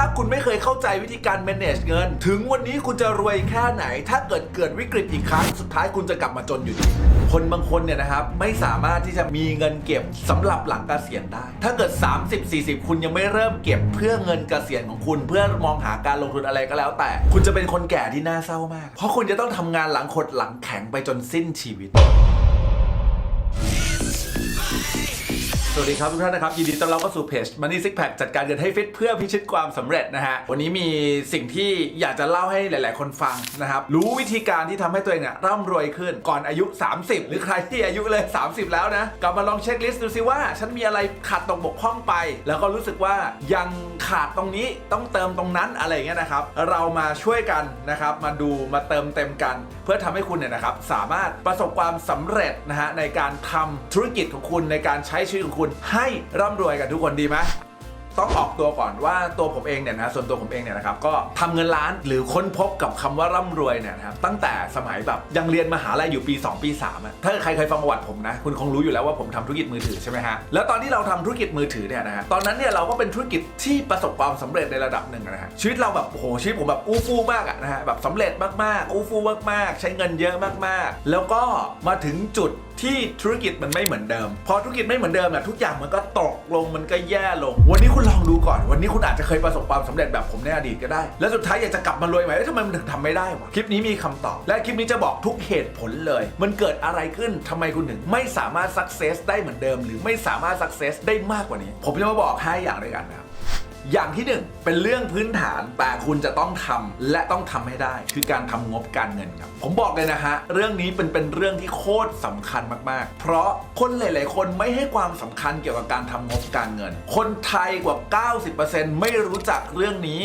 ถ้าคุณไม่เคยเข้าใจวิธีการ manage เงิน ถึงวันนี้คุณจะรวยแค่ไหน ถ้าเกิดเกิดวิกฤตอีกครั้ง สุดท้ายคุณจะกลับมาจนอยู่ดี คนบางคนเนี่ยนะครับ ไม่สามารถที่จะมีเงินเก็บสำหรับหลังเกษียณได้ ถ้าเกิด 30-40 คุณยังไม่เริ่มเก็บเพื่อเงินเกษียณของคุณ เพื่อมองหาการลงทุนอะไรก็แล้ว แต่ คุณจะเป็นคนแก่ที่น่าเศร้ามาก เพราะคุณจะต้องทำงานหลังขดหลังแข็งไปจนสิ้นชีวิต วัสดีครับทุกท่านนะครับ ยินดีต้อนรับเข้าสู่เพจ Money Six Pack จัดการเงินให้ฟิตเพื่อพิชิตความสำเร็จนะฮะ วันนี้มีสิ่งที่อยากจะเล่าให้หลาย ๆ คนฟังนะครับ รู้วิธีการที่ทำให้ตัวเองเนี่ยร่ำรวยขึ้นก่อนอายุ 30 หรือใครที่อายุเลย 30 แล้วนะ กลับมาลองเช็คลิสต์ดูสิว่า ฉันมีอะไรขาดตกบกพร่องไป แล้วก็รู้สึกว่ายังขาดตรงนี้ต้องเติมตรงนั้นอะไรเงี้ยนะครับ เรามาช่วยกันนะครับมาดูมาเติมเต็มกัน เพื่อทำให้คุณเนี่ยนะครับสามารถประสบความสำเร็จนะฮะในการทำธุรกิจของคุณในการใช้ชีวิตของคุณให้ร่ำรวยกันทุกคนดีไหม ต้องออกตัวก่อนว่าตัวผมเองเนี่ยนะส่วนตัวผมเองเนี่ยนะครับก็ทำเงินล้านหรือค้นพบกับคำว่าร่ำรวยเนี่ยนะครับตั้งแต่สมัยแบบยังเรียนมหาลัยอยู่ปี 2 ปี3อะถ้าใครเคยฟังประวัติผมนะ คุณคงรู้อยู่แล้วว่าผมทำธุรกิจมือถือใช่ไหมฮะแล้วตอนที่เราทำธุรกิจมือถือเนี่ยนะฮะตอนนั้นเนี่ยเราก็เป็นธุรกิจที่ประสบความสำเร็จในระดับหนึ่งนะฮะชีวิตเราแบบโอ้โหชีวิตผมแบบอู้ฟู่มากอะนะฮะแบบสำเร็จมากๆอู้ฟู่มากๆ ใช้เงินเยอะมากๆ แล้วก็มาถึงจุด ที่ธุรกิจมันไม่เหมือนเดิม พอธุรกิจไม่เหมือนเดิมเนี่ยทุกอย่างมันก็ตกลงมันก็แย่ลง วันนี้คุณลองดูก่อน วันนี้คุณอาจจะเคยประสบความสำเร็จแบบผมในอดีตก็ได้ แล้วสุดท้ายอยากจะกลับมารวยไหมแล้วทำไมมันถึงทำไม่ได้วะคลิปนี้มีคำตอบ และคลิปนี้จะบอกทุกเหตุผลเลย มันเกิดอะไรขึ้นทำไมคุณถึงไม่สามารถสักเซสได้เหมือนเดิม หรือไม่สามารถสักเซสได้มากกว่านี้ ผมจะมาบอกห้อย่างด้วยกันนะครับ อย่างที่หนึ่งเป็นเรื่องพื้นฐานแต่คุณจะต้องทำและต้องทำให้ได้ คือการทำงบการเงินครับ ผมบอกเลยนะฮะ เรื่องนี้เป็นเป็นเรื่องที่โคตรสำคัญมากๆ เพราะคนหลาย ๆ คนไม่ให้ความสำคัญเกี่ยวกับการทำงบการเงิน คนไทยกว่า 90%ไม่รู้จักเรื่องนี้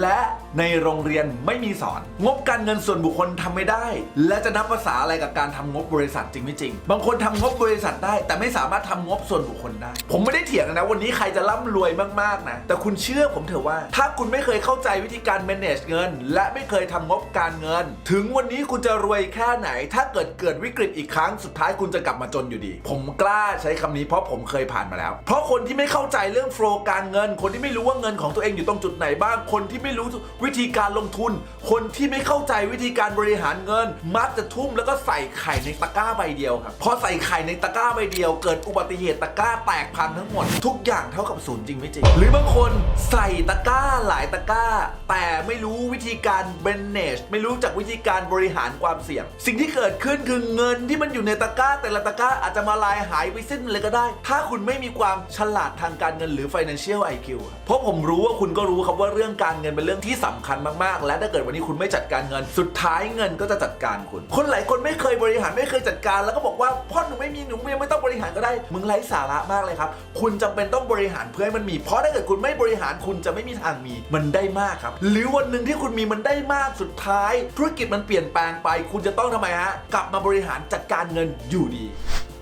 และในโรงเรียนไม่มีสอน งบการเงินส่วนบุคคลทำไม่ได้ และจะนับภาษาอะไรกับการทำงบบริษัทจริงไม่จริง บางคนทำงบบริษัทได้ แต่ไม่สามารถทำงบส่วนบุคคลได้ ผมไม่ได้เถียงนะวันนี้ใครจะร่ำรวยมากๆนะแต่คุณเชื่อผมเถอะว่า ถ้าคุณไม่เคยเข้าใจวิธีการ manage เงิน และไม่เคยทำงบการเงิน ถึงวันนี้คุณจะรวยแค่ไหน ถ้าเกิดเกิดวิกฤตอีกครั้งสุดท้ายคุณจะกลับมาจนอยู่ดี ผมกล้าใช้คำนี้เพราะผมเคยผ่านมาแล้ว เพราะคนที่ไม่เข้าใจเรื่องโฟลการเงิน คนที่ไม่รู้ว่าเงินของตัวเองอยู่ตรงจุดไหนบ้าง คนที่ไม่รู้วิธีการลงทุน คนที่ไม่เข้าใจวิธีการบริหารเงิน มักจะทุ่มแล้วก็ใส่ไข่ในตะกร้าใบเดียวครับพอใส่ไข่ในตะกร้าใบเดียว เกิดอุบัติเหตุตะกร้าแตกพังทั้งหมด ทุกอย่างเท่ากับศูนย์จริงไม่จริง หรือบางคนใส่ตะกร้าหลายตะกร้า แต่ไม่รู้วิธีการ manage ไม่รู้จักวิธีการบริหารความเสี่ยง สิ่งที่เกิดขึ้นคือเงินที่มันอยู่ในตะกร้า แต่ละตะกร้าอาจจะมาลายหายไปสิ้นเลยก็ได้ ถ้าคุณไม่มีความฉลาดทางการเงินหรือ financial IQ เพราะผมรู้ว่าคุณก็รู้ครับว่าเรื่องการเงินเป็นเรื่องที่สำคัญมากๆ และถ้าเกิดวันนี้คุณไม่จัดการเงิน สุดท้ายเงินก็จะจัดการคุณ คนหลายคนไม่เคยบริหารไม่เคยจัดการ แล้วก็บอกว่าพ่อหนูไม่มีหนูไม่ต้องบริหารก็ได้ มึงไร้สาระมากเลยครับ คุณจำเป็นต้องบริหารเพื่อให้มันมี เพราะถ้าเกิดคุณไม่บริหารคุณจะไม่มีทางมีมันได้มากครับ หรือวันหนึ่งที่คุณมีมันได้มากสุดท้าย ธุรกิจมันเปลี่ยนแปลงไป คุณจะต้องทำไมฮะกลับมาบริหารจัดการเงินอยู่ดี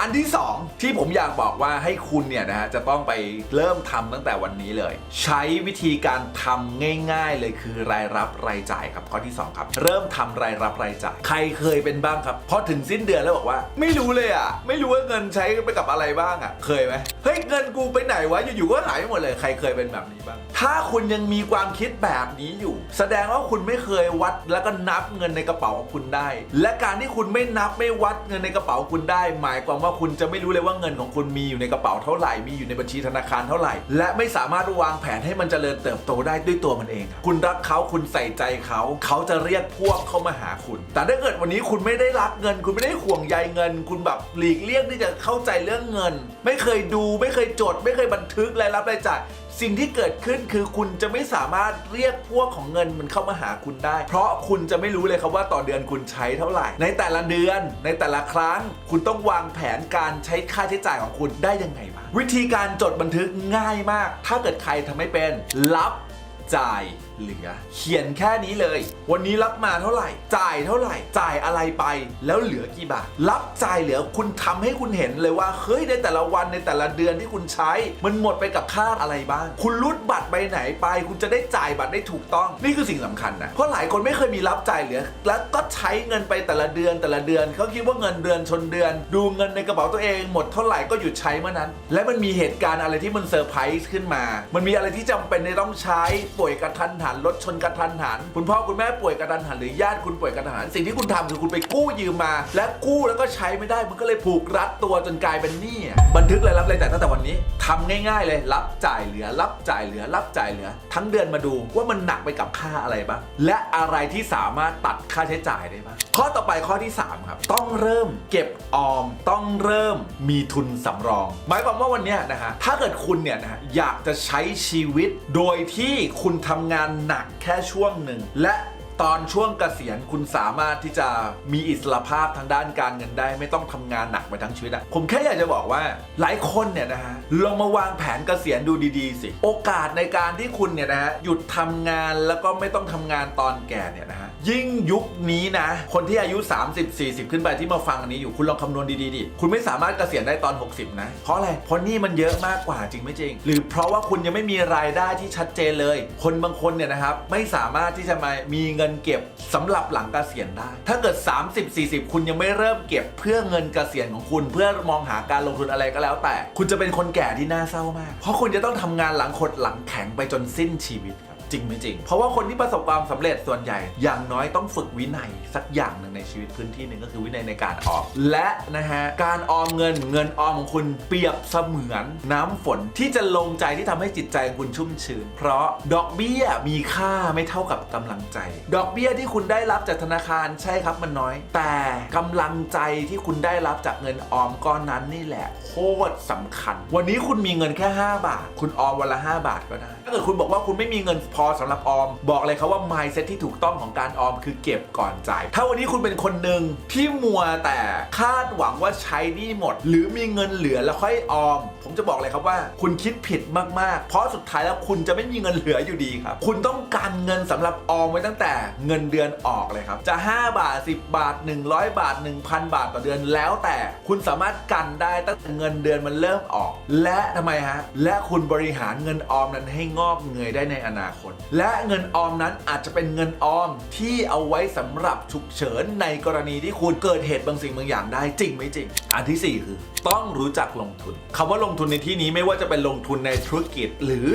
อันที่ 2 ที่ผมอยากบอกว่าให้คุณเนี่ยนะฮะจะต้องไปเริ่มทำตั้งแต่วันนี้เลย ใช้วิธีการทำง่าย ๆ เลยคือรายรับรายจ่ายครับข้อที่ 2 ครับ เริ่มทำรายรับรายจ่าย ใครเคยเป็นบ้างครับพอถึงสิ้นเดือนแล้วบอกว่า ไม่รู้เลยอะไม่รู้ว่าเงินใช้ไปกับอะไรบ้างอะ เคยไหมเฮ้ยเงินกูไปไหนวะอยู่ๆก็หายไปหมดเลยใครเคยเป็นแบบนี้บ้าง ถ้าคุณยังมีความคิดแบบนี้อยู่ แสดงว่าคุณไม่เคยวัดแล้วก็นับเงินในกระเป๋าของคุณได้ และการที่คุณไม่นับไม่วัดเงินในกระเป๋าคุณได้ หมายความว่าว่าคุณจะไม่รู้เลยว่าเงินของคุณมีอยู่ในกระเป๋าเท่าไหร่มีอยู่ในบัญชีธนาคารเท่าไหร่ และไม่สามารถวางแผนให้มันเจริญเติบโตได้ด้วยตัวมันเอง คุณรักเขาคุณใส่ใจเขา เขาจะเรียกพวกเข้ามาหาคุณ แต่ถ้าเกิดวันนี้คุณไม่ได้รักเงิน คุณไม่ได้ห่วงใยเงิน คุณแบบหลีกเลี่ยงที่จะเข้าใจเรื่องเงิน ไม่เคยดูไม่เคยจด ไม่เคยบันทึกรายรับรายจ่าย สิ่งที่เกิดขึ้นคือคุณจะไม่สามารถเรียกพวกของเงินมันเข้ามาหาคุณได้ เพราะคุณจะไม่รู้เลยครับว่าต่อเดือนคุณใช้เท่าไหร่ ในแต่ละเดือน ในแต่ละครั้ง คุณต้องวางแผนการใช้ค่าใช้จ่ายของคุณได้ยังไงบ้างวิธีการจดบันทึกง่ายมาก ถ้าเกิดใครทำไม่เป็น รับจ่าย เหลือ เขียนแค่นี้เลย วันนี้รับมาเท่าไหร่ จ่ายเท่าไหร่ จ่ายอะไรไป แล้วเหลือกี่บาท รับจ่ายเหลือคุณทำให้คุณเห็นเลยว่า เฮ้ยในแต่ละวันในแต่ละเดือนที่คุณใช้ มันหมดไปกับค่าอะไรบ้าง คุณรูดบัตรใบไหนไป คุณจะได้จ่ายบัตรได้ถูกต้อง นี่คือสิ่งสำคัญนะ เพราะหลายคนไม่เคยมีรับจ่ายเหลือ แล้วก็ใช้เงินไปแต่ละเดือนแต่ละเดือนเขาคิดว่าเงินเดือนชนเดือน ดูเงินในกระเป๋าตัวเอง หมดเท่าไหร่ก็หยุดใช้เมื่อนั้น และมันมีเหตุการณ์อะไรที่มันเซอร์ไพรส์ขึ้นมา มันมีอะไรที่จำเป็นในต้องใช้ป่วยกระทันหันรถชนกระทันหัน คุณพ่อคุณแม่ป่วยกระทันหันหรือญาติคุณป่วยกระทันหันสิ่งที่คุณทำคือคุณไปกู้ยืมมา และกู้แล้วก็ใช้ไม่ได้มันก็เลยผูกรัดตัวจนกลายเป็นหนี้บันทึกเลยรับเลยแต่ายตั้งแต่วันนี้ทำง่าย ๆ เลยรับจ่ายเหลือ รับจ่ายเหลือ รับจ่ายเหลือ ทั้งเดือนมาดูว่ามันหนักไปกับค่าอะไรบ้างและอะไรที่สามารถตัดค่าใช้จ่ายได้บ้างข้อต่อไปข้อที่ 3 ครับ ต้องเริ่มเก็บออมต้องเริ่มมีทุนสำรอง หมายความว่าวันนี้นะฮะถ้าเกิดคุณเนี่ยนะฮะอยากจะใช้ชีวิตโดยที่คุณทำงานหนักแค่ช่วงหนึ่ง และ ตอนช่วงเกษียณคุณสามารถที่จะมีอิสระภาพทางด้านการเงินได้ ไม่ต้องทำงานหนักไปทั้งชีวิตอะผมแค่อยากจะบอกว่าหลายคนเนี่ยนะฮะลองมาวางแผนเกษียณดูดีๆสิ โอกาสในการที่คุณเนี่ยนะฮะหยุดทำงานแล้วก็ไม่ต้องทำงานตอนแก่เนี่ยนะฮะยิ่งยุคนี้นะ คนที่อายุ 30 40 ขึ้นไปที่มาฟังอันนี้อยู่คุณลองคำนวณดีๆดิคุณไม่สามารถเกษียณได้ตอน 60 นะ เพราะอะไรเพราะนี่มันเยอะมากกว่าจริงไม่จริง หรือเพราะว่าคุณยังไม่มีรายได้ที่ชัดเจนเลย คนบางคนเนี่ยนะครับไม่สามารถที่จะมามีเงินเก็บสำหรับหลังเกษียณได้ ถ้าเกิด 30 40 คุณยังไม่เริ่มเก็บเพื่อเงินเกษียณของคุณ เพื่อมองหาการลงทุนอะไรก็แล้วแต่ คุณจะเป็นคนแก่ที่น่าเศร้ามาก เพราะคุณจะต้องทำงานหลังขดหลังแข็งไปจนสิ้นชีวิตครับ จริงไม่จริง เพราะว่าคนที่ประสบความสำเร็จส่วนใหญ่ อย่างน้อยต้องฝึกวินัยสักอย่างหนึ่งในชีวิตพื้นที่หนึ่งก็คือวินัยในการออมและนะฮะการออมเงินเงินออมของคุณเปรียบเสมือนน้ำฝนที่จะลงใจที่ทำให้จิตใจคุณชุ่มชื้นเพราะดอกเบี้ยมีค่าไม่เท่ากับกำลังใจ ดอกเบี้ยที่คุณได้รับจากธนาคารใช่ครับมันน้อย แต่กำลังใจที่คุณได้รับจากเงินออมก้อนนั้นนี่แหละโคตรสำคัญ วันนี้คุณมีเงินแค่ 5 บาท คุณออมวันละ 5 บาทก็ได้ ถ้าเกิดคุณบอกว่าคุณไม่มีเงินพอสำหรับออม บอกเลยครับว่า mindset ที่ถูกต้องของการออมคือเก็บก่อนจ่าย ถ้าวันนี้คุณเป็นคนหนึ่งที่มัวแต่คาดหวังว่าใช้นี่หมด หรือมีเงินเหลือแล้วค่อยออม ผมจะบอกเลยครับว่าคุณคิดผิดมากๆ เพราะสุดท้ายแล้วคุณจะไม่มีเงินเหลืออยู่ดีครับ คุณต้องการเงินสำหรับออมไว้ตั้งแต่เงินเดือนออกเลยครับ จะ 5 บาท 10 บาท 100 บาท 1,000 บาทต่อเดือนแล้วแต่คุณสามารถกันได้ตั้งแต่เงินเดือนมันเริ่มออก และทำไมฮะและคุณบริหารเงินออมนั้นให้งอกเงยได้ในอนาคต และเงินออมนั้นอาจจะเป็นเงินออมที่เอาไว้สำหรับฉุกเฉินในกรณีที่คุณเกิดเหตุบางสิ่งบางอย่างได้จริงไม่จริง อันที่สี่คือ ต้องรู้จักลงทุนคำว่าลงทุนในที่นี้ไม่ว่าจะเป็นลงทุนในธุรกิจ หรือ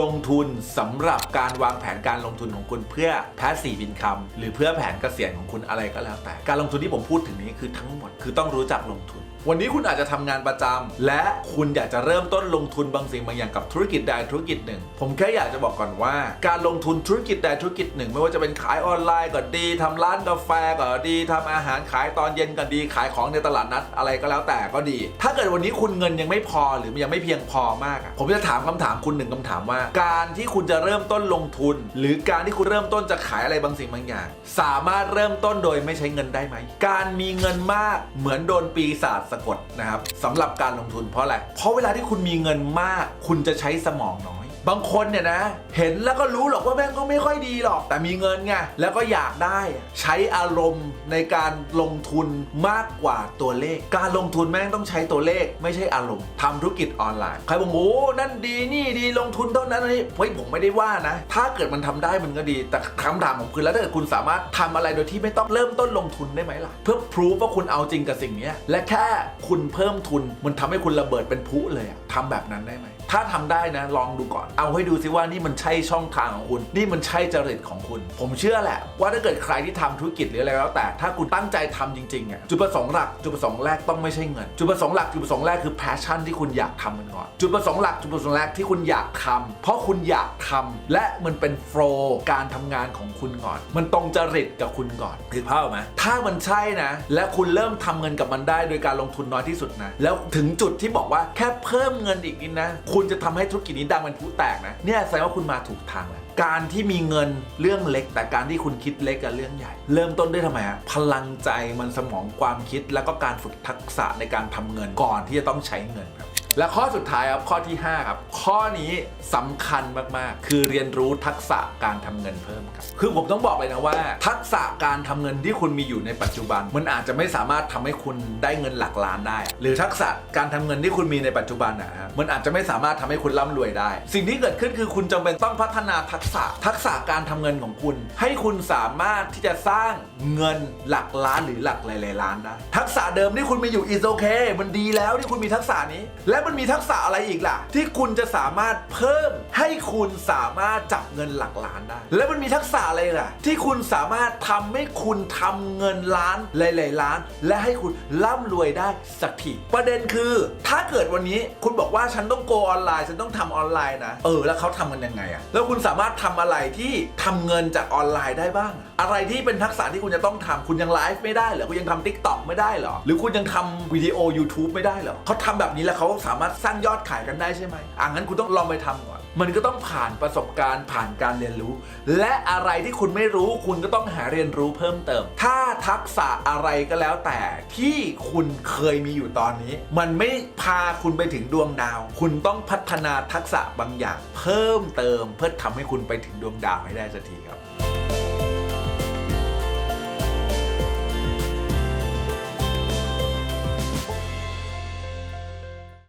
ลงทุนสำหรับการวางแผนการลงทุนของคุณเพื่อแพสซีฟอินคัมหรือเพื่อแผนเกษียณของคุณอะไรก็แล้วแต่ การลงทุนที่ผมพูดถึงนี้คือทั้งหมดคือต้องรู้จักลงทุน วันนี้คุณอาจจะทำงานประจำและคุณอยากจะเริ่มต้นลงทุนบางสิ่งบางอย่างกับธุรกิจใดธุรกิจหนึ่ง ผมแค่อยากจะบอกก่อนว่า การลงทุนธุรกิจใดธุรกิจหนึ่ง ไม่ว่าจะเป็นขายออนไลน์ก็ดีทำร้านกาแฟก็ดีทำอาหารขายตอนเย็นก็ดี ขายของในตลาดนัดอะไรก็แล้วแต่ก็ดี ถ้าเกิดวันนี้คุณเงินยังไม่พอหรือยังไม่เพียงพอมากผมจะถามคำถามคุณหนึ่งคำถามว่า การที่คุณจะเริ่มต้นลงทุน หรือการที่คุณเริ่มต้นจะขายอะไรบางสิ่งบางอย่าง สามารถเริ่มต้นโดยไม่ใช้เงินได้ไหมการมีเงินมากเหมือนโดนปีศาจสะกดนะครับสำหรับการลงทุนเพราะอะไรเพราะเวลาที่คุณมีเงินมาก คุณจะใช้สมองน้อย บางคนเนี่ยนะ เห็นแล้วก็รู้หรอกว่าแม่งก็ไม่ค่อยดีหรอก แต่มีเงินไงแล้วก็อยากได้ใช้อารมณ์ในการลงทุนมากกว่าตัวเลข การลงทุนแม่งต้องใช้ตัวเลข ไม่ใช่อารมณ์ทำธุรกิจออนไลน์ใครบอกโอ้นั่นดีนี่ดีลงทุนเท่านั้นนี่เฮ้ยผมไม่ได้ว่านะ ถ้าเกิดมันทำได้มันก็ดี แต่คำถามผมคือแล้วถ้าเกิดคุณสามารถทำอะไรโดยที่ไม่ต้องเริ่มต้นลงทุนได้ไหมล่ะ เพื่อพิสูจว่าคุณเอาจริงกับสิ่งนี้และแค่คุณเพิ่มทุนมันทำให้คุณระเบิดเป็นพุเลยอะทำแบบนั้นได้ไหม ถ้าทำได้นะลองดูก่อน เอาให้ดูซิว่านี่มันใช่ช่องทางของคุณ นี่มันใช่จริตของคุณ ผมเชื่อแหละ ว่าถ้าเกิดใครที่ทำธุรกิจหรืออะไรแล้วแต่ ถ้าคุณตั้งใจทำจริงๆอะจุดประสงค์หลัก จุดประสงค์แรกต้องไม่ใช่เงิน จุดประสงค์หลักจุดประสงค์แรกคือ passion ที่คุณอยากทำมันก่อน จุดประสงค์หลักจุดประสงค์แรกที่คุณอยากทำเพราะคุณอยากทำและมันเป็นโฟล์การทำงานของคุณก่อน มันตรงจริตกับคุณก่อนถือภาพออกไหมถ้ามันใช่นะ และคุณเริ่มทำเงินกับมันได้ โดยการลงทุนน้อยที่สุดนะ แล้วถึงจุดที่บอกว่าแค่เพิ่มเงินอีกนิดนะคุณจะทำให้ธุรกิจนี้ดังเป็นผู้แตกนะ เนี่ยแสดงว่าคุณมาถูกทางแล้วการที่มีเงินเรื่องเล็ก แต่การที่คุณคิดเล็กกับเรื่องใหญ่ เริ่มต้นด้วยทำไมฮะพลังใจมันสมองความคิดแล้วก็การฝึกทักษะในการทำเงินก่อนที่จะต้องใช้เงินครับ และข้อสุดท้ายครับข้อที่ 5 ครับ ข้อนี้สำคัญมากๆ คือเรียนรู้ทักษะการทำเงินเพิ่มครับคือผมต้องบอกเลยนะว่า ทักษะการทำเงินที่คุณมีอยู่ในปัจจุบัน มันอาจจะไม่สามารถทำให้คุณได้เงินหลักล้านได้ หรือทักษะการทำเงินที่คุณมีในปัจจุบันนะฮะมันอาจจะไม่สามารถทำให้คุณร่ำรวยได้ สิ่งที่เกิดขึ้นคือคุณจำเป็นต้องพัฒนาทักษะทักษะการทำเงินของคุณ ให้คุณสามารถที่จะสร้างเงินหลักล้านหรือหลักหลายๆล้านได้ทักษะเดิมที่คุณมีอยู่ is okay มันดีแล้วที่คุณมีทักษะนี้และมันมีทักษะอะไรอีกล่ะ ที่คุณจะสามารถเพิ่มให้คุณสามารถจับเงินหลักล้านได้ และมันมีทักษะอะไรล่ะ ที่คุณสามารถทำให้คุณทำเงินล้านหลายๆล้าน และให้คุณร่ำรวยได้สักทีประเด็นคือ ถ้าเกิดวันนี้คุณบอกว่าฉันต้องโกออนไลน์ฉันต้องทำออนไลน์นะเออแล้วเขาทำกันยังไงอะแล้วคุณสามารถทำอะไรที่ทำเงินจากออนไลน์ได้บ้าง อะไรที่เป็นทักษะที่คุณจะต้องทำคุณยังไลฟ์ไม่ได้เหรอคุณยังทำทิกตอกไม่ได้เหรอหรือคุณยังทำวิดีโอ YouTube ไม่ได้เหรอเขาทำแบบนี้แล้วเขาสามารถสร้างยอดขายกันได้ใช่ไหมอะงั้นคุณต้องลองไปทำก่อน มันก็ต้องผ่านประสบการณ์ผ่านการเรียนรู้ และอะไรที่คุณไม่รู้ คุณก็ต้องหาเรียนรู้เพิ่มเติม ถ้าทักษะอะไรก็แล้วแต่ที่คุณเคยมีอยู่ตอนนี้ มันไม่พาคุณไปถึงดวงดาว คุณต้องพัฒนาทักษะบางอย่าง เพิ่มเติม เพื่อทำให้คุณไปถึงดวงดาวให้ได้สักทีครับ